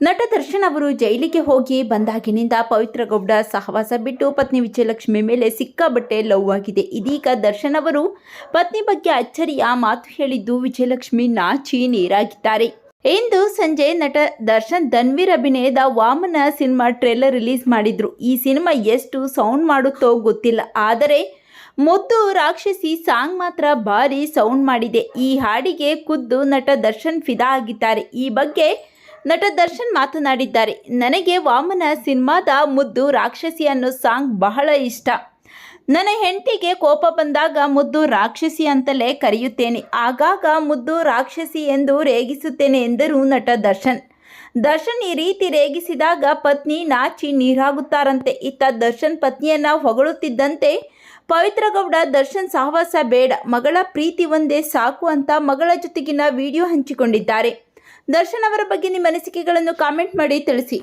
ನಟ ದರ್ಶನ್ ಅವರು ಜೈಲಿಗೆ ಹೋಗಿ ಬಂದಾಗಿನಿಂದ ಪವಿತ್ರ ಗೌಡ ಸಹವಾಸ ಬಿಟ್ಟು ಪತ್ನಿ ವಿಜಯಲಕ್ಷ್ಮಿ ಮೇಲೆ ಸಿಕ್ಕಾಬಟ್ಟೆ ಲವ್ ಆಗಿದೆ. ಇದೀಗ ದರ್ಶನ್ ಅವರು ಪತ್ನಿ ಬಗ್ಗೆ ಅಚ್ಚರಿಯ ಮಾತು ಹೇಳಿದ್ದು ವಿಜಯಲಕ್ಷ್ಮಿ ನಾಚಿ ನೀರಾಗಿದ್ದಾರೆ. ಇಂದು ಸಂಜೆ ನಟ ದರ್ಶನ್ ಧನ್ವೀರ್ ಅಭಿನಯದ ವಾಮನ ಸಿನಿಮಾ ಟ್ರೇಲರ್ ರಿಲೀಸ್ ಮಾಡಿದ್ರು. ಈ ಸಿನಿಮಾ ಎಷ್ಟು ಸೌಂಡ್ ಮಾಡುತ್ತೋ ಗೊತ್ತಿಲ್ಲ. ಆದರೆ ಮುದ್ದು ರಾಕ್ಷಸಿ ಸಾಂಗ್ ಮಾತ್ರ ಭಾರಿ ಸೌಂಡ್ ಮಾಡಿದೆ. ಈ ಹಾಡಿಗೆ ಖುದ್ದು ನಟ ದರ್ಶನ್ ಫಿದಾ ಆಗಿದ್ದಾರೆ. ಈ ಬಗ್ಗೆ ನಟ ದರ್ಶನ್ ಮಾತನಾಡಿದ್ದಾರೆ, ನನಗೆ ವಾಮನ ಸಿನಿಮಾದ ಮುದ್ದು ರಾಕ್ಷಸಿ ಅನ್ನೋ ಸಾಂಗ್ ಬಹಳ ಇಷ್ಟ. ನನ್ನ ಹೆಂಡತಿಗೆ ಕೋಪ ಬಂದಾಗ ಮುದ್ದು ರಾಕ್ಷಸಿ ಅಂತಲೇ ಕರೆಯುತ್ತೇನೆ. ಆಗಾಗ ಮುದ್ದು ರಾಕ್ಷಸಿ ಎಂದು ರೇಗಿಸುತ್ತೇನೆ ಎಂದರು ನಟ ದರ್ಶನ್. ದರ್ಶನ್ ಈ ರೀತಿ ರೇಗಿಸಿದಾಗ ಪತ್ನಿ ನಾಚಿ ನೀರಾಗುತ್ತಾರಂತೆ. ಇತ್ತ ದರ್ಶನ್ ಪತ್ನಿಯನ್ನ ಹೊಗಳುತ್ತಿದ್ದಂತೆ ಪವಿತ್ರಗೌಡ, ದರ್ಶನ್, ಸಹವಾಸ ಬೇಡ. ಮಗಳ ಪ್ರೀತಿ ಒಂದೇ ಸಾಕು ಅಂತ ಮಗಳ ಜೊತೆಗಿನ ವಿಡಿಯೋ ಹಂಚಿಕೊಂಡಿದ್ದಾರೆ. ದರ್ಶನ್ ಅವರ ಬಗ್ಗೆ ನಿಮ್ಮ ಅನಿಸಿಕೆಗಳನ್ನು ಕಾಮೆಂಟ್ ಮಾಡಿ ತಿಳಿಸಿ.